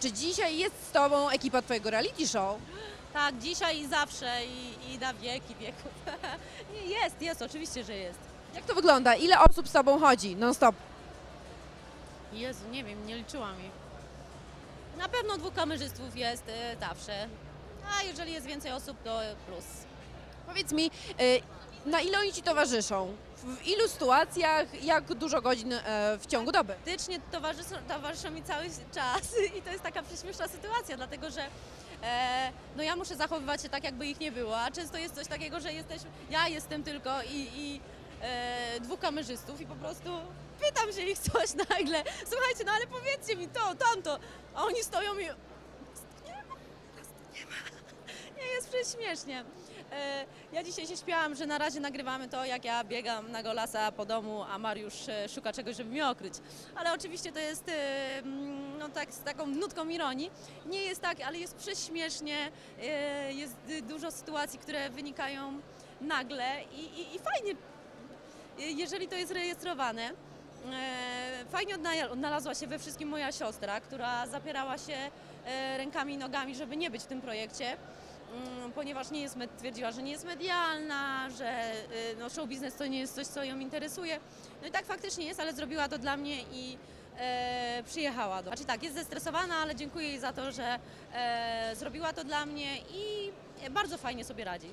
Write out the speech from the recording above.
Czy dzisiaj jest z Tobą ekipa Twojego reality show? Tak, dzisiaj i zawsze i, i na wieki wieków. Jest, jest, oczywiście, że jest. Jak to wygląda? Ile osób z Tobą chodzi non-stop? Jezu, nie wiem, nie liczyłam ich. Na pewno dwóch kamerzystów jest e, zawsze. A jeżeli jest więcej osób, to plus. Powiedz mi, y, na ile oni Ci towarzyszą? W ilu sytuacjach, jak dużo godzin e, w ciągu doby? Faktycznie towarzyszą, towarzyszą mi cały czas i to jest taka prześmieszna sytuacja, dlatego że e, no ja muszę zachowywać się tak, jakby ich nie było, a często jest coś takiego, że jesteśmy, ja jestem tylko i, i e, dwóch kamerzystów i po prostu pytam się ich coś nagle, słuchajcie, no ale powiedzcie mi to, tamto, a oni stoją i nie ma, nie ma. Nie, jest prześmiesznie. E, Ja dzisiaj się śpiałam, że na razie nagrywamy to, jak ja biegam na golasa po domu, a Mariusz e, szuka czegoś, żeby mnie okryć. Ale oczywiście to jest e, no tak, z taką nutką ironii. Nie jest tak, ale jest prześmiesznie. Jest y, dużo sytuacji, które wynikają nagle i, i, i fajnie, jeżeli to jest rejestrowane. Fajnie odna- odnalazła się we wszystkim moja siostra, która zapierała się rękami i nogami, żeby nie być w tym projekcie ponieważ nie jest, twierdziła, że nie jest medialna, że y, no, show biznes to nie jest coś, co ją interesuje. No i tak faktycznie jest, ale zrobiła to dla mnie i e, przyjechała. Do... Znaczy tak, jest zestresowana, ale dziękuję jej za to, że e, zrobiła to dla mnie i bardzo fajnie sobie radzi.